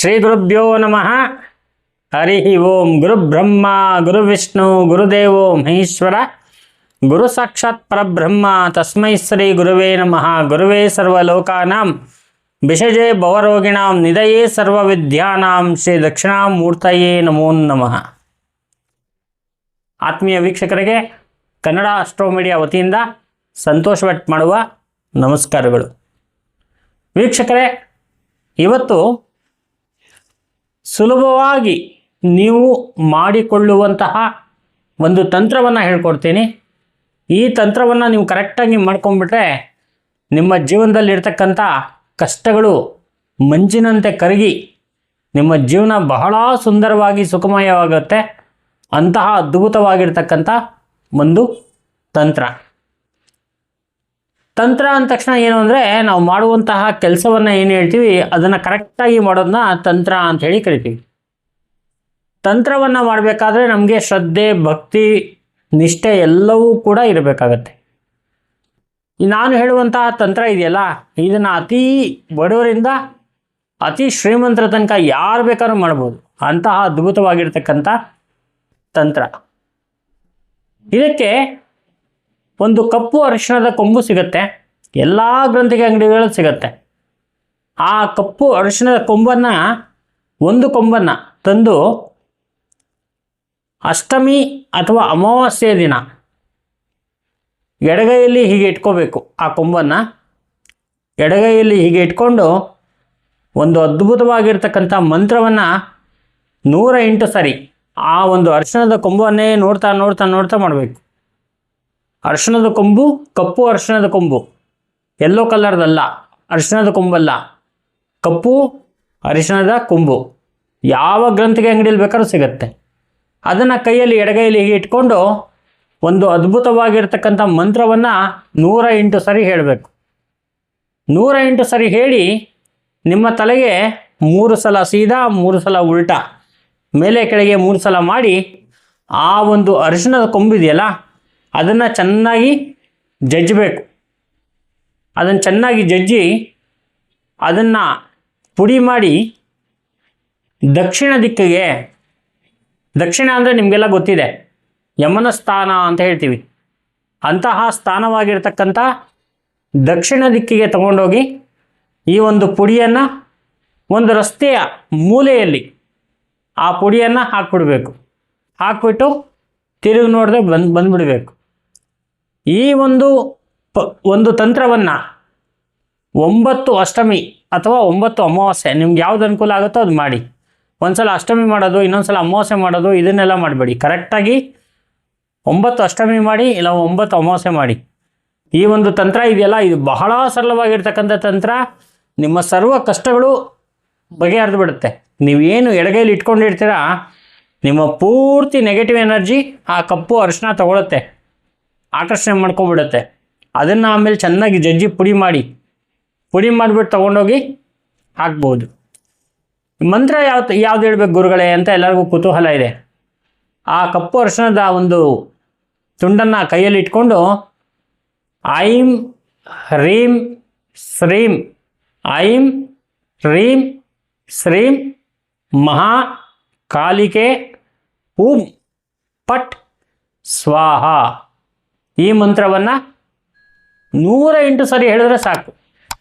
ಶ್ರೀ ಗುರುಭ್ಯೋ ನಮಃ. ಹರಿ ಓಂ ಗುರು ಬ್ರಹ್ಮ, ಗುರು ವಿಷ್ಣು, ಗುರುದೇವೋ ಮಹೇಶ್ವರ. ಗುರು ಸಾಕ್ಷಾತ್ ಪರಬ್ರಹ್ಮ, ತಸ್ಮೈ ಶ್ರೀ ಗುರುವೇ ನಮಃ. ಗುರುವೇ ಸರ್ವಲೋಕಾನಾಂ ವಿಷಜೆ ಭವರೋಗಿಣಾಂ ನಿಧಯೇ ಸರ್ವವಿದ್ಯಾನಾಂ, ಶ್ರೀ ದಕ್ಷಿಣಾಮೂರ್ತಯೇ ನಮೋ ನಮಃ. ಆತ್ಮೀಯ ವೀಕ್ಷಕರಿಗೆ ಕನ್ನಡ ಅಸ್ಟ್ರೋ ಮೀಡಿಯಾ ವತಿಯಿಂದ ಸಂತೋಷ ವಟ್ ಮಾಡುವ ನಮಸ್ಕಾರಗಳು. ವೀಕ್ಷಕರೇ, ಇವತ್ತು ಸುಲಭವಾಗಿ ನೀವು ಮಾಡಿಕೊಳ್ಳುವಂತಹ ಒಂದು ತಂತ್ರವನ್ನು ಹೇಳ್ಕೊಡ್ತೀನಿ. ಈ ತಂತ್ರವನ್ನು ನೀವು ಕರೆಕ್ಟಾಗಿ ಮಾಡ್ಕೊಂಡ್ಬಿಟ್ರೆ ನಿಮ್ಮ ಜೀವನದಲ್ಲಿರ್ತಕ್ಕಂಥ ಕಷ್ಟಗಳು ಮಂಜಿನಂತೆ ಕರಗಿ ನಿಮ್ಮ ಜೀವನ ಬಹಳ ಸುಂದರವಾಗಿ ಸುಖಮಯವಾಗುತ್ತೆ. ಅಂತಹ ಅದ್ಭುತವಾಗಿರ್ತಕ್ಕಂಥ ಒಂದು ತಂತ್ರ. ತಂತ್ರ ಅಂದ ತಕ್ಷಣ ಏನು ಅಂದರೆ ನಾವು ಮಾಡುವಂತಹ ಕೆಲಸವನ್ನು ಏನು ಹೇಳ್ತೀವಿ, ಅದನ್ನು ಕರೆಕ್ಟಾಗಿ ಮಾಡೋದನ್ನ ತಂತ್ರ ಅಂತ ಹೇಳಿ ಕರಿತೀವಿ. ತಂತ್ರವನ್ನು ಮಾಡಬೇಕಾದ್ರೆ ನಮಗೆ ಶ್ರದ್ಧೆ, ಭಕ್ತಿ, ನಿಷ್ಠೆ ಎಲ್ಲವೂ ಕೂಡ ಇರಬೇಕಾಗತ್ತೆ. ನಾನು ಹೇಳುವಂತಹ ತಂತ್ರ ಇದೆಯಲ್ಲ, ಇದನ್ನು ಅತಿ ಬಡವರಿಂದ ಅತಿ ಶ್ರೀಮಂತರ ತನಕ ಯಾರು ಬೇಕಾದ್ರೂ ಮಾಡ್ಬೋದು. ಅಂತಹ ಅದ್ಭುತವಾಗಿರ್ತಕ್ಕಂಥ ತಂತ್ರ. ಇದಕ್ಕೆ ಒಂದು ಕಪ್ಪು ಅರಿಶಿಣದ ಕೊಂಬು ಸಿಗುತ್ತೆ. ಎಲ್ಲ ಗ್ರಂಥಿಗೆ ಅಂಗಡಿಗಳಲ್ಲಿ ಸಿಗುತ್ತೆ. ಆ ಕಪ್ಪು ಅರಿಶಿಣದ ಕೊಂಬನ್ನು, ಒಂದು ಕೊಂಬನ್ನು ತಂದು ಅಷ್ಟಮಿ ಅಥವಾ ಅಮಾವಾಸ್ಯೆಯ ದಿನ ಎಡಗೈಯಲ್ಲಿ ಹೀಗೆ ಇಟ್ಕೋಬೇಕು. ಆ ಕೊಂಬನ್ನು ಎಡಗೈಯಲ್ಲಿ ಹೀಗೆ ಇಟ್ಕೊಂಡು ಒಂದು ಅದ್ಭುತವಾಗಿರ್ತಕ್ಕಂಥ ಮಂತ್ರವನ್ನು ನೂರ ಎಂಟು ಸರಿ ಆ ಒಂದು ಅರಿಶಿಣದ ಕೊಂಬನ್ನೇ ನೋಡ್ತಾ ನೋಡ್ತಾ ನೋಡ್ತಾ ಮಾಡಬೇಕು. ಅರಿಶಿಣದ ಕೊಂಬು, ಕಪ್ಪು ಅರ್ಶನದ ಕೊಂಬು. ಎಲ್ಲೋ ಕಲರ್ದಲ್ಲ ಅರಿಶಿಣದ ಕೊಂಬಲ್ಲ. ಕಪ್ಪು ಅರಿಶಿಣದ ಕೊಂಬು. ಯಾವ ಗ್ರಂಥಿಗೆ ಅಂಗಡಿಯಲ್ಲಿ ಬೇಕಾದ್ರೂ ಸಿಗುತ್ತೆ. ಅದನ್ನು ಕೈಯಲ್ಲಿ, ಎಡಗೈಯಲ್ಲಿ ಇಟ್ಕೊಂಡು ಒಂದು ಅದ್ಭುತವಾಗಿರ್ತಕ್ಕಂಥ ಮಂತ್ರವನ್ನು ನೂರ ಎಂಟು ಸರಿ ಹೇಳಬೇಕು. ನೂರ ಎಂಟು ಸರಿ ಹೇಳಿ ನಿಮ್ಮ ತಲೆಗೆ ಮೂರು ಸಲ ಸೀದಾ, ಮೂರು ಸಲ ಉಲ್ಟಾ. ಮೇಲೆ, ಕೆಳಗೆ ಮೂರು ಸಲ ಮಾಡಿ ಆ ಒಂದು ಅರಿಶಿಣದ ಕೊಂಬಿದೆಯಲ್ಲ ಅದನ್ನು ಚೆನ್ನಾಗಿ ಜಜ್ಜಬೇಕು. ಅದನ್ನು ಚೆನ್ನಾಗಿ ಜಜ್ಜಿ ಅದನ್ನು ಪುಡಿ ಮಾಡಿ ದಕ್ಷಿಣ ದಿಕ್ಕಿಗೆ, ದಕ್ಷಿಣ ಅಂದರೆ ನಿಮಗೆಲ್ಲ ಗೊತ್ತಿದೆ ಯಮನ ಸ್ಥಾನ ಅಂತ ಹೇಳ್ತೀವಿ. ಅಂತಹ ಸ್ಥಾನವಾಗಿರ್ತಕ್ಕಂಥ ದಕ್ಷಿಣ ದಿಕ್ಕಿಗೆ ತಗೊಂಡೋಗಿ ಈ ಒಂದು ಪುಡಿಯನ್ನು ಒಂದು ರಸ್ತೆಯ ಮೂಲೆಯಲ್ಲಿ ಆ ಪುಡಿಯನ್ನು ಹಾಕ್ಬಿಡ್ಬೇಕು. ಹಾಕ್ಬಿಟ್ಟು ತಿರುಗಿ ನೋಡದೆ ಬಂದು ಬಂದುಬಿಡಬೇಕು. ಈ ಒಂದು ಪ, ಒಂದು ತಂತ್ರವನ್ನು ಒಂಬತ್ತು ಅಷ್ಟಮಿ ಅಥವಾ ಒಂಬತ್ತು ಅಮಾವಾಸ್ಯೆ, ನಿಮ್ಗೆ ಯಾವ್ದು ಅನುಕೂಲ ಆಗುತ್ತೋ ಅದು ಮಾಡಿ. ಒಂದ್ಸಲ ಅಷ್ಟಮಿ ಮಾಡೋದು ಇನ್ನೊಂದು ಸಲ ಅಮಾವಾಸ್ಯೆ ಮಾಡೋದು, ಇದನ್ನೆಲ್ಲ ಮಾಡಬೇಡಿ. ಕರೆಕ್ಟಾಗಿ ಒಂಬತ್ತು ಅಷ್ಟಮಿ ಮಾಡಿ, ಇಲ್ಲ ಒಂಬತ್ತು ಅಮಾವಾಸ್ಯೆ ಮಾಡಿ. ಈ ಒಂದು ತಂತ್ರ ಇದೆಯಲ್ಲ, ಇದು ಬಹಳ ಸರಳವಾಗಿರ್ತಕ್ಕಂಥ ತಂತ್ರ. ನಿಮ್ಮ ಸರ್ವ ಕಷ್ಟಗಳು ಬಗೆಹರಿದು ಬಿಡುತ್ತೆ. ನೀವೇನು ಎಡಗೈಲಿ ಇಟ್ಕೊಂಡಿರ್ತೀರಾ, ನಿಮ್ಮ ಪೂರ್ತಿ ನೆಗೆಟಿವ್ ಎನರ್ಜಿ ಆ ಕಪ್ಪು ಅರಿಶಿನ ತಗೊಳುತ್ತೆ. ಆಕರ್ಷಣೆ ಮಾಡ್ಕೊಂಬಿಡುತ್ತೆ ಅದನ್ನು ಆಮೇಲೆ ಚೆನ್ನಾಗಿ ಜಜ್ಜಿ ಪುಡಿ ಮಾಡಿ, ಪುಡಿ ಮಾಡಿಬಿಟ್ಟು ತೊಗೊಂಡೋಗಿ ಹಾಕ್ಬೋದು. ಮಂತ್ರ ಯಾವ ಯಾವ್ದು ಹೇಳ್ಬೇಕು ಗುರುಗಳೇ ಅಂತ ಎಲ್ಲರಿಗೂ ಕುತೂಹಲ ಇದೆ. ಆ ಕಪ್ಪು ಅರ್ಶನದ ಒಂದು ತುಂಡನ್ನು ಕೈಯಲ್ಲಿ ಇಟ್ಕೊಂಡು, ಐಂ ಹ್ರೀಂ ಶ್ರೀಂ, ಐಂ ಹ್ರೀಂ ಶ್ರೀಂ ಮಹಾ ಕಾಲಿಕೆ ಓಂ ಪಟ್ ಸ್ವಾಹ. ಈ ಮಂತ್ರವನ್ನು ನೂರ ಎಂಟು ಸರಿ ಹೇಳಿದ್ರೆ ಸಾಕು.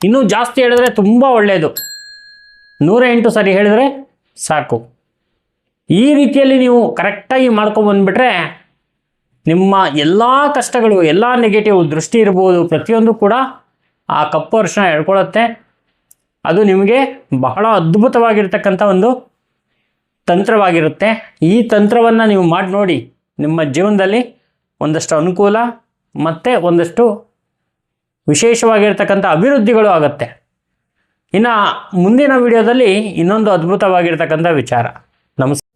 ಇನ್ನೂ ಜಾಸ್ತಿ ಹೇಳಿದ್ರೆ ತುಂಬ ಒಳ್ಳೆಯದು ನೂರ ಎಂಟು ಸರಿ ಹೇಳಿದರೆ ಸಾಕು. ಈ ರೀತಿಯಲ್ಲಿ ನೀವು ಕರೆಕ್ಟಾಗಿ ಮಾಡ್ಕೊಂಬಂದ್ಬಿಟ್ರೆ ನಿಮ್ಮ ಎಲ್ಲ ಕಷ್ಟಗಳು, ಎಲ್ಲ ನೆಗೆಟಿವ್ ದೃಷ್ಟಿ ಇರ್ಬೋದು. ಪ್ರತಿಯೊಂದು ಕೂಡ ಆ ಕಪ್ಪು ಅರಿಶಿನ ಹೇಳ್ಕೊಳತ್ತೆ ಅದು ನಿಮಗೆ ಬಹಳ ಅದ್ಭುತವಾಗಿರ್ತಕ್ಕಂಥ ಒಂದು ತಂತ್ರವಾಗಿರುತ್ತೆ. ಈ ತಂತ್ರವನ್ನು ನೀವು ಮಾಡಿ ನೋಡಿ ನಿಮ್ಮ ಜೀವನದಲ್ಲಿ ಒಂದಷ್ಟು ಅನುಕೂಲ ಮತ್ತು ಒಂದಷ್ಟು ವಿಶೇಷವಾಗಿರ್ತಕ್ಕಂಥ ಅಭಿವೃದ್ಧಿಗಳು ಆಗುತ್ತೆ. ಇನ್ನು ಮುಂದಿನ ವಿಡಿಯೋದಲ್ಲಿ ಇನ್ನೊಂದು ಅದ್ಭುತವಾಗಿರ್ತಕ್ಕಂಥ ವಿಚಾರ. ನಮಸ್ಕಾರ